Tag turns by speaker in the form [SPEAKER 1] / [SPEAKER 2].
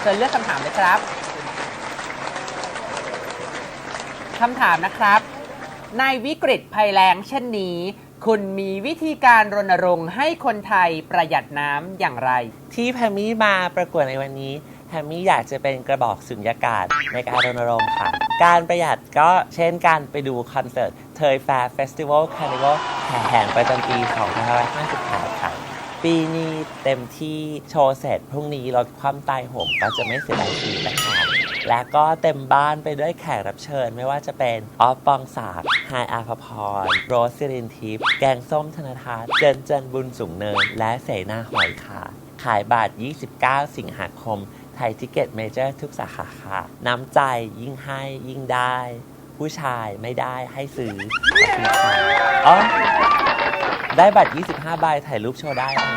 [SPEAKER 1] เชิญเลือกคำถามเลยครับคำถามนะครับ ในวิกฤตภัยแล้งเช่นนี้ คุณมีวิธีการรณรงค์ให้คนไทยประหยัดน้ำอย่างไร
[SPEAKER 2] ที่แพมมี่มาประกวดในวันนี้แพมมี่อยากจะเป็นกระบอกสุญญากาศในการรณรงค์ค่ะ การประหยัดก็เช่นการไปดูคอนเสิร์ตเทยแฟร์เฟสติวัลคาร์นิวัลแห่งประจำปี2558ค่ะ ปีนี้เต็มที่โชว์เสร็จพรุ่งนี้ลดความตายโหงก็จะไม่เสียดายชีวิตนะคะและก็เต็มบ้านไปด้วยแขกรับเชิญ ไม่ว่าจะเป็นออฟปองศักดิ์ไฮอาภพร โรสซิรินทิพย์แกงส้มธนทัศน์เจนเจนบุญสูงเนิน และเสนาหอยค่ะ ขายบัตร 29 สิงหาคม ไทยทิกเก็ตเมเจอร์ทุกสาขาค่ะ น้ำใจยิ่งให้ยิ่งได้ ผู้ชายไม่ได้ให้ซื้อขอบคุณค่ะอ๋อ ได้บัตร 25 ใบถ่ายรูปโชว์ได้นะ